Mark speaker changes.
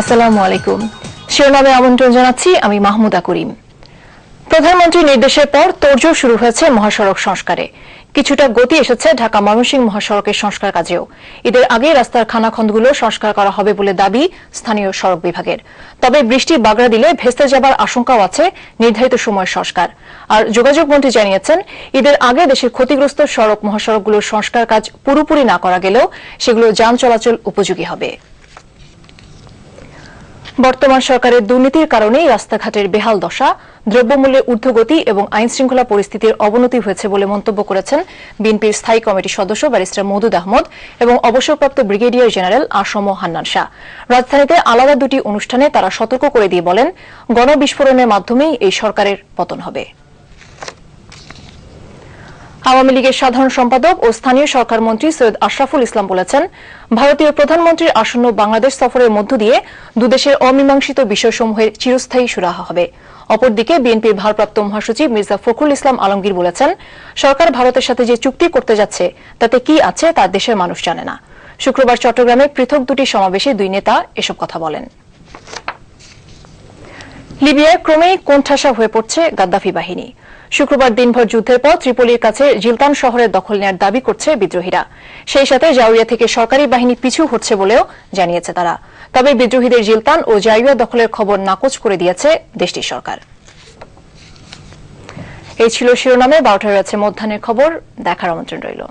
Speaker 1: আসসালামু আলাইকুম। শিরোনামে আমন্ত্রণ জানাচ্ছি আমি মাহমুদা করিম। প্রধানমন্ত্রীর নির্দেশের পর তোড়জোড় শুরু হয়েছে মহাসড়ক সংস্কারে। কিছুটা গতি এসেছে ঢাকা ময়মনসিংহ মহাসড়কের সংস্কার কাজেও। ঈদের আগে রাস্তার খানাখন্দগুলো সংস্কার করা হবে বলে দাবি স্থানীয় সড়ক বিভাগের। তবে বৃষ্টি বাগড়া দিলে ভেস্তে যাবার আশঙ্কাও আছে নির্ধারিত সময় সংস্কার। আর যোগাযোগ মন্ত্রী জানিয়েছেন ঈদের আগে দেশের ক্ষতিগ্রস্ত সড়ক মহাসড়কগুলোর সংস্কার কাজ পুরোপুরি না করা গেলেও সেগুলো যান চলাচল উপযোগী হবে। বর্তমান সরকারের দুর্নীতির কারণে রাস্তাঘাটের বেহাল দশা, দ্রব্যমূল্যের ঊর্ধ্বগতি এবং আইন শৃঙ্খলা পরিস্থিতির অবনতি হয়েছে বলে মন্তব্য করেছেন বিএনপির স্থায়ী কমিটির সদস্য ব্যারিস্টার মদুদ আহমদ এবং অবসরপ্রাপ্ত ব্রিগেডিয়ার জেনারেল আসম হান্নান শাহ। রাজধানীতে আলাদা দুটি অনুষ্ঠানে তারা সতর্ক করে দিয়ে বলেন, গণবিস্ফোরণের মাধ্যমেই এই সরকারের পতন হবে। আওয়ামী লীগের সাধারণ সম্পাদক ও স্থানীয় সরকার মন্ত্রী সৈয়দ আশরাফুল ইসলাম বলেছেন, ভারতীয় প্রধানমন্ত্রীর আসন্ন বাংলাদেশ সফরের মধ্য দিয়ে দুদেশের অমীমাংসিত বিষয়সমূহের চিরস্থায়ী সুরাহা হবে। অপরদিকে বিএনপির ভারপ্রাপ্ত মহাসচিব মির্জা ফখরুল ইসলাম আলমগীর বলেছেন, সরকার ভারতের সাথে যে চুক্তি করতে যাচ্ছে, তাতে কি আছে তা দেশের মানুষ জানে না। শুক্রবার চট্টগ্রামে পৃথক দুটি সমাবেশে দুই নেতা এসব কথা বলেন। লিবিয়ায় ক্রমেই কোণঠাসা হয়ে পড়ছে গাদ্দাফি বাহিনী। শুক্রবার দিনভর যুদ্ধের পর ত্রিপোলির কাছে জিলতান শহরের দখল নেওয়ার দাবি করছে বিদ্রোহীরা। সেই সাথে জাউরিয়া থেকে সরকারি বাহিনী পিছু হচ্ছে বলেও জানিয়েছে তারা। তবে বিদ্রোহীদের জিলতান ও জাউরিয়া দখলের খবর নাকচ করে দিয়েছে দেশটির সরকার। এই ছিল শিরোনামে, বারোটায় রয়েছে মধ্যাহ্নের খবর। দেখার আমন্ত্রণ রইল।